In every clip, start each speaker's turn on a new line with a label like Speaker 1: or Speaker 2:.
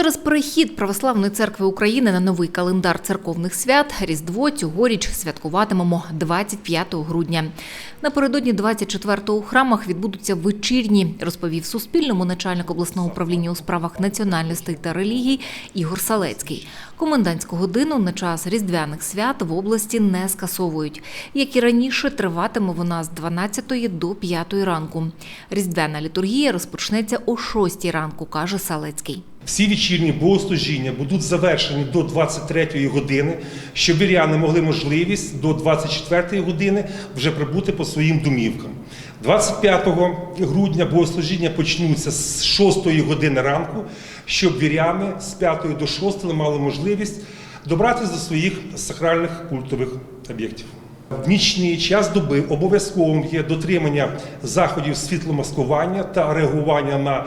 Speaker 1: Через перехід Православної церкви України на новий календар церковних свят Різдво цьогоріч святкуватимемо 25 грудня. Напередодні 24-го у храмах відбудуться вечірні, розповів Суспільному начальник обласного управління у справах національностей та релігій Ігор Салецький. Комендантську годину на час різдвяних свят в області не скасовують. Як і раніше, триватиме вона з 12 до 5 ранку. Різдвяна літургія розпочнеться о 6 ранку, каже Салецький.
Speaker 2: Всі вечірні богослужіння будуть завершені до 23-ї години, щоб віряни могли можливість до 24-ї години вже прибути по своїм домівкам. 25 грудня богослужіння почнуться з 6 години ранку, щоб віряни з 5 до 6 мали можливість добратися до своїх сакральних культових об'єктів. В нічний час доби обов'язковим є дотримання заходів світломаскування та реагування на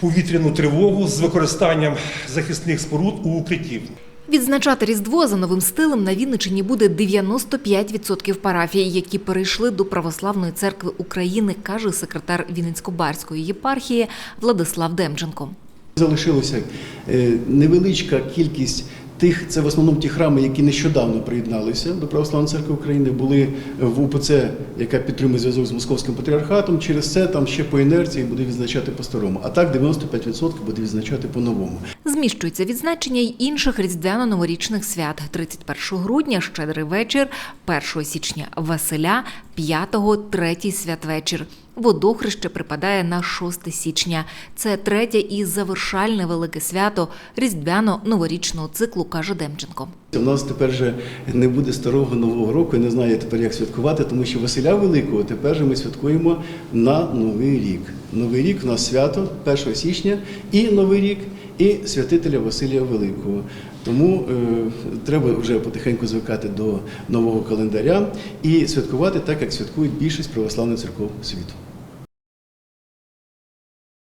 Speaker 2: повітряну тривогу з використанням захисних споруд у укриттів.
Speaker 1: Відзначати Різдво за новим стилем на Вінниччині буде 95% парафій, які перейшли до Православної церкви України, каже секретар Вінницько-Барської єпархії Владислав Демченко.
Speaker 3: Залишилося е, невеличка кількість тих, це в основному ті храми, які нещодавно приєдналися до Православної церкви України, були в УПЦ, яка підтримує зв'язок з московським патріархатом. Через це там ще по інерції буде відзначати по-старому. А так 95% буде відзначати по-новому.
Speaker 1: Зміщується відзначення й інших різдвяно-новорічних свят 31 грудня, щедрий вечір, 1 січня Василя, 5-го третій святвечір. Водохреще припадає на 6 січня. Це третє і завершальне велике свято різдвяно-новорічного циклу, каже Демченко.
Speaker 3: У нас тепер же не буде старого нового року. Не знаю тепер, як святкувати, тому що Василя Великого тепер же ми святкуємо на Новий рік. Новий рік у нас свято 1 січня і Новий рік, і святителя Василія Великого. Тому е, треба вже потихеньку звикати до нового календаря і святкувати так, як святкують більшість православних церков світу.